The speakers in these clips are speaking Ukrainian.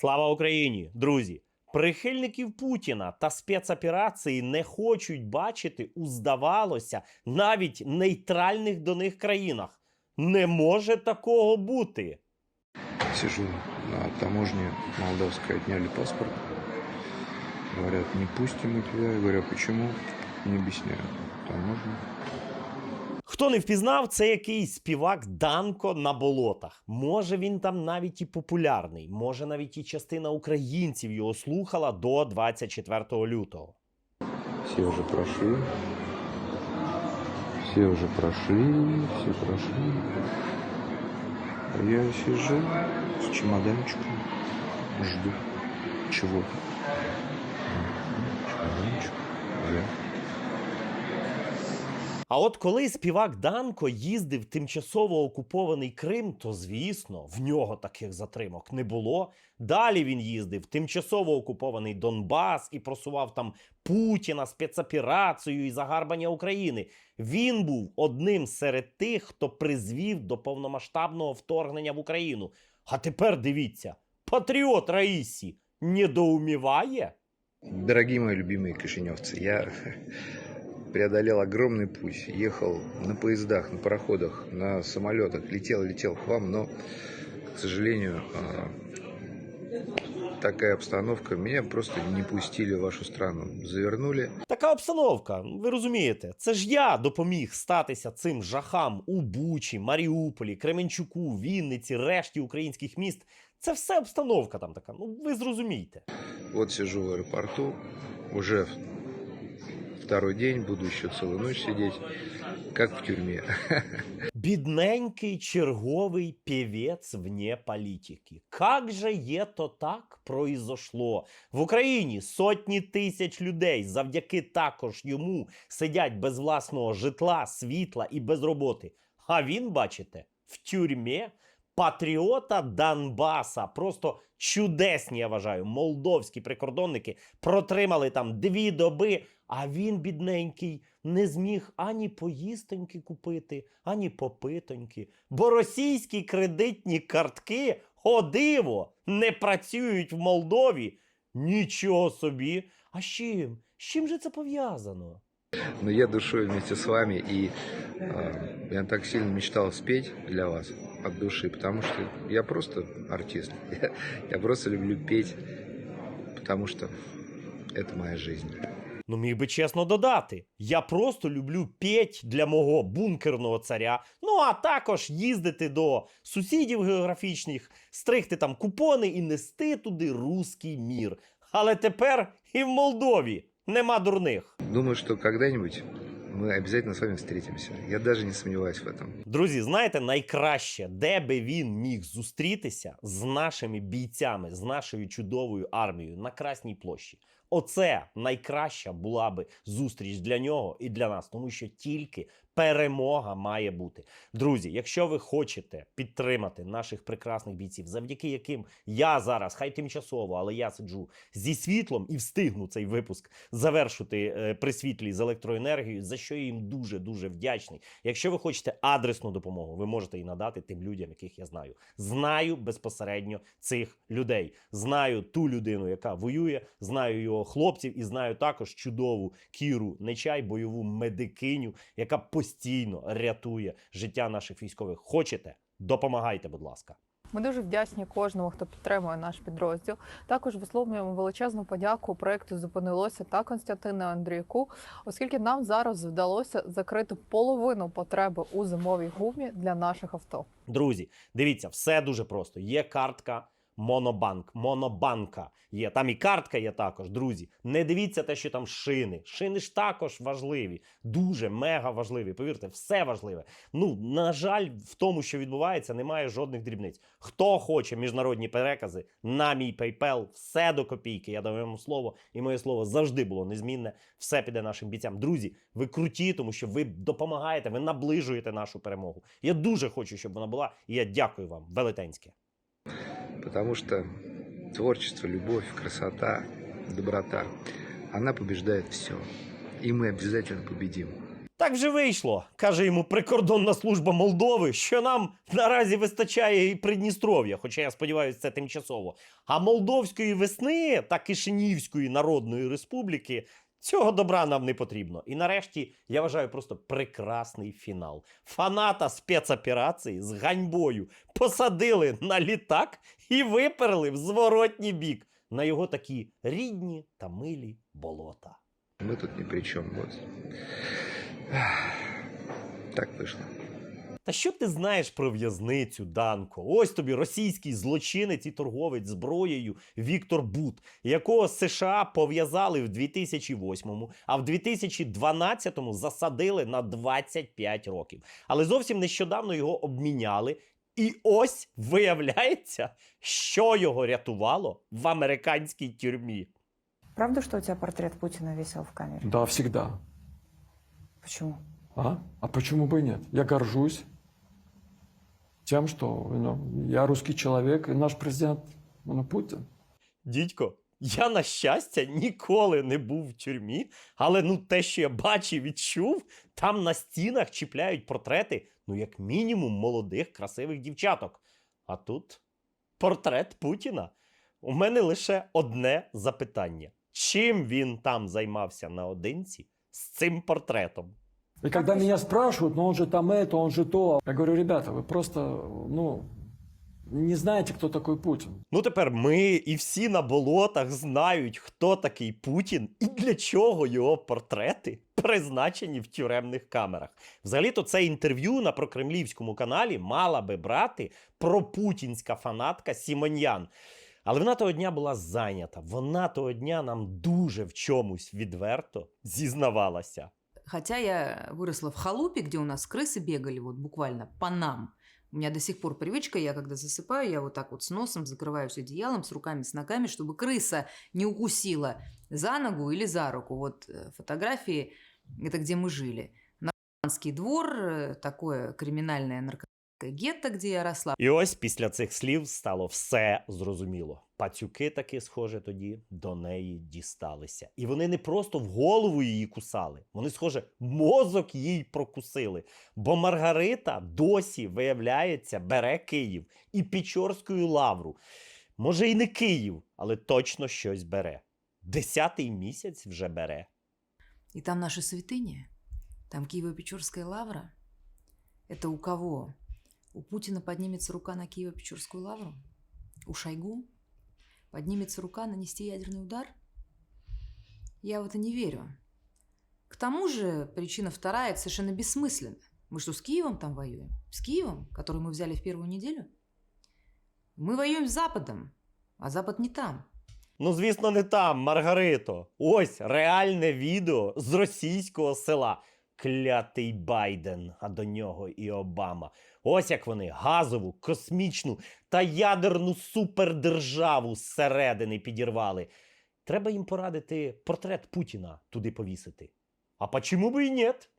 Слава Україні, друзі! Прихильників Путіна та спецоперації не хочуть бачити у здавалося навіть нейтральних до них країнах. Не може такого бути. Сижу на таможне молдавской, отняли паспорт. Говорят, не пустим мы тебя. Я говорю, «А почему? Не объясняю. Таможня. Хто не впізнав, це якийсь співак Данко на болотах. Може він там навіть і популярний, може навіть і частина українців його слухала до 24 лютого. Все уже прошли. Все уже прошли, все прошли. А я сижу с чемоданчиком, жду чего-то. Чемоданчик, я. А от коли співак Данко їздив в тимчасово окупований Крим, то звісно, в нього таких затримок не було. Далі він їздив в тимчасово окупований Донбас і просував там Путіна, спецоперацію і загарбання України. Він був одним серед тих, хто призвів до повномасштабного вторгнення в Україну. А тепер дивіться, патріот Раїсі недоуміває? Дорогие мои любимые кишиневцы, я преодолел огромный путь, ехал на поездах, на пароходах, на самолетах, летел, летел к вам, но, к сожалению, а, такая обстановка, меня просто не пустили в вашу страну, завернули. Така обстановка, ви розумієте, це ж я допоміг статися цим жахам у Бучі, Маріуполі, Кременчуку, Вінниці, решті українських міст. Це все обстановка там така. Ну ви зрозумієте. Вот сижу в аэропорту, уже второй день, буду еще целую ночь сидеть, как в тюрьме. Бідненький черговий певець вне політики. Как же є то так произошло? В Україні сотні тисяч людей завдяки також йому сидять без власного житла, світла і без роботи. А він, бачите, в тюрмі патріота Донбаса. Просто чудесні, я вважаю, молдовські прикордонники протримали там дві доби, а він, бідненький, не зміг ані поїстоньки купити, ані попитоньки. Бо російські кредитні картки, о диво, не працюють в Молдові. Нічого собі. А з чим? З чим же це пов'язано? Но я душой вместе с вами, и э, я так сильно мечтал спеть для вас от души, потому что я просто артист. Я, я просто люблю петь, потому что это моя жизнь. Ну, міг би чесно додати. Я просто люблю петь для мого бункерного царя. Ну а також їздити до сусідів географічних, стригти там купони і нести туди руський мір. Але тепер і в Молдові нема дурних. Думаю, что когда-нибудь мы обязательно с вами встретимся. Я навіть не сумніваюся в этом. Друзі, знаєте, найкраще, де би він міг зустрітися з нашими бійцями, з нашою чудовою армією на Красній площі. Оце найкраща була би зустріч для нього і для нас, тому що тільки перемога має бути. Друзі, якщо ви хочете підтримати наших прекрасних бійців, завдяки яким я зараз, хай тимчасово, але я сиджу зі світлом і встигну цей випуск завершити е, при світлі з електроенергією, за що я їм дуже дуже вдячний. Якщо ви хочете адресну допомогу, ви можете її надати тим людям, яких я знаю. Знаю безпосередньо цих людей. Знаю ту людину, яка воює, знаю його хлопців, і знаю також чудову Кіру Нечай, бойову медикиню, яка постійно рятує життя наших військових. Хочете? Допомагайте, будь ласка. Ми дуже вдячні кожному, хто підтримує наш підрозділ. Також висловлюємо величезну подяку проекту Зупинилося та Константину Андрійку, оскільки нам зараз вдалося закрити половину потреби у зимовій гумі для наших авто. Друзі, дивіться, все дуже просто. Є картка. Монобанк, монобанка є. Там і картка є також. Друзі, не дивіться те, що там шини. Шини ж також важливі, дуже мега важливі. Повірте, все важливе. Ну на жаль, в тому, що відбувається, немає жодних дрібниць. Хто хоче міжнародні перекази на мій PayPal, все до копійки. Я даю вам слово, і моє слово завжди було незмінне. Все піде нашим бійцям. Друзі, ви круті, тому що ви допомагаєте, ви наближуєте нашу перемогу. Я дуже хочу, щоб вона була, і я дякую вам, велетенське. Потому что творчество, любовь, красота, доброта, она побеждает все. И мы обязательно победим. Так вже вийшло, каже йому прикордонна служба Молдови, що нам наразі вистачає і Придністров'я, хоча я сподіваюся, це тимчасово. А Молдовської весни та Кишинівської Народної Республіки цього добра нам не потрібно. І нарешті я вважаю просто прекрасний фінал. Фаната спецоперації з ганьбою посадили на літак і виперли в зворотній бік на його такі рідні та милі болота. Ми тут ні при чому. Так вышло. Та що ти знаєш про в'язницю, Данко? Ось тобі російський злочинець і торговець зброєю Віктор Бут, якого США пов'язали в 2008-му, а в 2012-му засадили на 25 років. Але зовсім нещодавно його обміняли. І ось виявляється, що його рятувало в американській тюрмі. Правда, что у тебя портрет Путина висел в камере? Да, всегда. Почему? А? А почему бы и нет? Я горжусь тем, что ну, я русский человек, и наш президент ну, Путин. Дідько, я, на щастя, ніколи не був в тюрмі, але ну те, що я бачив і чув, там на стінах чіпляють портрети, ну, як мінімум, молодих, красивих дівчаток. А тут портрет Путіна. У мене лише одне запитання: чим він там займався наодинці з цим портретом? И когда меня спрашивают, ну он же там это, он же то, я говорю, ребята, вы просто, ну, не знаете, кто такой Путин. Ну, тепер ми і всі на болотах знають, хто такий Путін і для чого його портрети призначені в тюремних камерах. Взагалі-то це інтерв'ю на прокремлівському каналі мала би брати пропутінська фанатка Сімоньян. Але вона того дня була зайнята. Вона того дня нам дуже в чомусь відверто зізнавалася. Хотя я выросла в халупе, где у нас крысы бегали вот буквально по нам. У меня до сих пор привычка, я когда засыпаю, я вот так вот с носом закрываюсь одеялом, с руками, с ногами, чтобы крыса не укусила за ногу или за руку. Вот э, фотографии, это где мы жили. Наркоманский двор, э, такое криминальное наркотическое гетто, где я росла. І ось після цих слів стало все зрозуміло. Пацюки таки, схоже, тоді до неї дісталися. І вони не просто в голову її кусали, вони, схоже, мозок їй прокусили. Бо Маргарита досі, виявляється, бере Київ і Печорську лавру. Може, і не Київ, але точно щось бере. Десятий місяць вже бере. И там наши святыни, там Киево-Печорская лавра. Это у кого? У Путина поднимется рука на Киево-Печорскую лавру? У Шойгу? Поднимется рука нанести ядерный удар? Я в это не верю. К тому же причина вторая, это совершенно бессмысленно. Мы что, с Киевом там воюем? С Киевом, который мы взяли в первую неделю? Мы воюем с Западом, а Запад не там. Ну, звісно, не там, Маргарито. Ось реальне відео з російського села. Клятий Байден, а до нього і Обама. Ось як вони газову, космічну та ядерну супердержаву зсередини підірвали. Треба їм порадити портрет Путіна туди повісити. А почему бы і нет?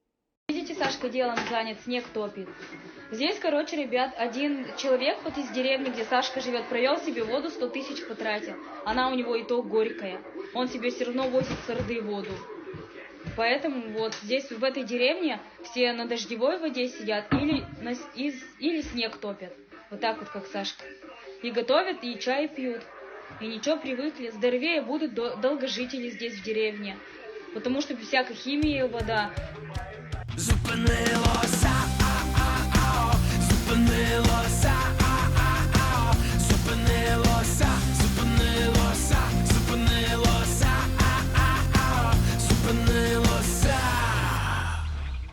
Видите, Сашка делом занят, снег топит. Здесь, короче, ребят, один человек вот из деревни, где Сашка живет, провел себе воду 100 тысяч потратил. Она у него и то горькая. Он себе все равно возит с Орды воду. Поэтому вот здесь, в этой деревне, все на дождевой воде сидят или, на, из- или снег топят. Вот так вот, как Сашка. И готовят, и чай пьют. И ничего, привыкли. Здоровее будут до- долгожители здесь, в деревне. Потому что без всякой химии вода зупинилося.